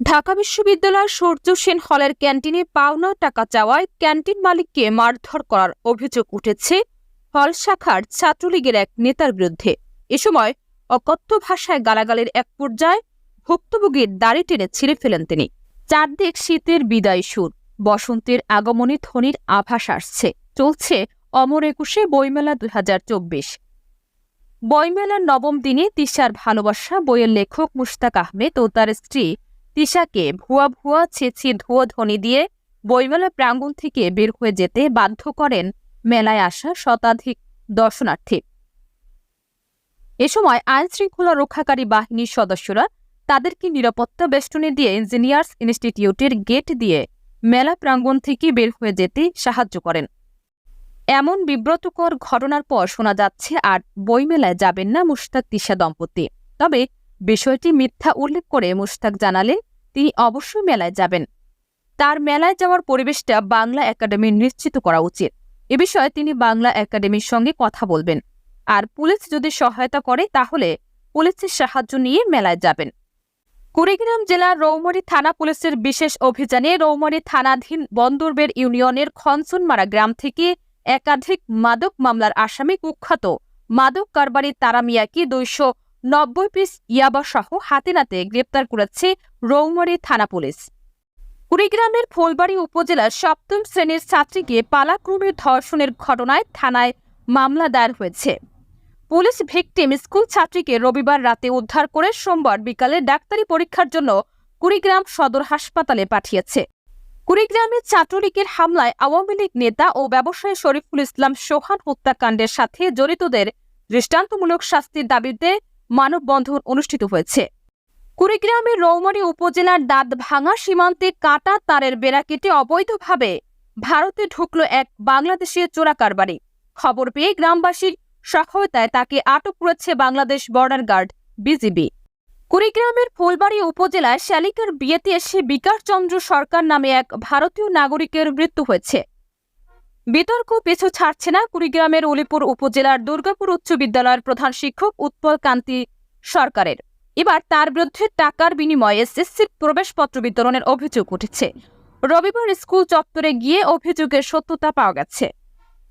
ঢাকা বিশ্ববিদ্যালয়ের সূর্য সেন হলের ক্যান্টিনে পাওনা টাকা চাওয়ায় ক্যান্টিন মালিককে মারধর করার অভিযোগ উঠেছে হল শাখার ছাত্রলীগের এক নেতার বিরুদ্ধে। এ সময় অকথ্য ভাষায় গালাগালের এক পর্যায়ে ভুক্তভোগীর দাড়ি টেনে ছিঁড়ে ফেলেন তিনি। চারদিক শীতের বিদায় সুর, বসন্তের আগমনে ধ্বনির আভাস আসছে। চলছে অমর একুশে বইমেলা দুই হাজার চব্বিশ। বইমেলার নবম দিনে তিশার ভালোবাসা বইয়ের লেখক মুশতাক আহমেদ ও তার স্ত্রী তিশাকে ভুয়া ভুয়া ছেঁচিয়ে ধুয়ো ধ্বনি দিয়ে বইমেলা প্রাঙ্গণ থেকে বের হয়ে যেতে বাধ্য করেন মেলায় আসা শতাধিক দর্শনার্থী। এ সময় আইন শৃঙ্খলা রক্ষাকারী বাহিনীর সদস্যরা তাদেরকে নিরাপত্তা বেষ্টনী দিয়ে ইঞ্জিনিয়ার্স ইনস্টিটিউটের গেট দিয়ে মেলা প্রাঙ্গণ থেকে বের হয়ে যেতে সাহায্য করেন। এমন বিব্রতকর ঘটনার পর শোনা যাচ্ছে, আর বইমেলায় যাবেন না মুশতাক তিশা দম্পতি। তবে বিষয়টি মিথ্যা উল্লেখ করে মুশতাক জানালেন তিনি অবশ্যই মেলায় যাবেন। তার মেলায় যাওয়ার পরিবেশটা বাংলা একাডেমির নিশ্চিত করা উচিত। এ বিষয়ে তিনি বাংলা একাডেমির সঙ্গে কথা বলবেন। আর পুলিশ যদি সহায়তা করে, তাহলে পুলিশের সাহায্য নিয়ে মেলায় যাবেন। কুড়িগ্রাম জেলার রৌমারী থানা পুলিশের বিশেষ অভিযানে রৌমারী থানাধীন বন্দরবের ইউনিয়নের খনসুনমারা গ্রাম থেকে একাধিক মাদক মামলার আসামি কুখ্যাত মাদক কারবারি তারা মিয়াকে দুইশো নব্বই পিস ইয়াবাসহ হাতে নাতে গ্রেপ্তার করেছে রৌমারী থানা পুলিশ। কুড়িগ্রামের ফুলবাড়ী উপজেলার সপ্তম শ্রেণির ছাত্রীকে পালাক্রমে ধর্ষণের ঘটনায় থানায় মামলা দায়ের হয়েছে। পুলিশ ভিকটিম স্কুল ছাত্রীকে রবিবার রাতে উদ্ধার করে সোমবার বিকালে ডাক্তারি পরীক্ষার জন্য কুড়িগ্রাম সদর হাসপাতালে পাঠিয়েছে। কুড়িগ্রামের ছাত্রলীগের হামলায় আওয়ামী লীগ নেতা ও ব্যবসায়ী শরীফুল ইসলাম সোহান হত্যাকাণ্ডের সাথে জড়িতদের দৃষ্টান্তমূলক শাস্তির দাবিতে মানববন্ধন অনুষ্ঠিত হয়েছে। কুড়িগ্রামের রৌমারী উপজেলার দাঁত ভাঙা সীমান্তে কাটা তারের বেড়া কেটে অবৈধভাবে ভারতে ঢুকল এক বাংলাদেশি চোরা কারবারি। খবর পেয়ে গ্রামবাসীর সহায়তায় তাকে আটক করেছে বাংলাদেশ বর্ডার গার্ড, বিজিবি। কুড়িগ্রামের ফুলবাড়ী উপজেলায় শালিকার বিয়েতে এসে বিকাশ চন্দ্র সরকার নামে এক ভারতীয় নাগরিকের মৃত্যু হয়েছে। বিতর্ক পিছু ছাড়ছে না কুড়িগ্রামের উলিপুর উপজেলার দুর্গাপুর উচ্চ বিদ্যালয়ের প্রধান শিক্ষক উৎপল কান্তি সরকারের। এবার তার বিরুদ্ধে টাকার বিনিময়ে এসএসসির প্রবেশপত্র বিতরণের অভিযোগ উঠেছে। রবিবার স্কুল চত্বরে গিয়ে অভিযোগের সত্যতা পাওয়া গেছে।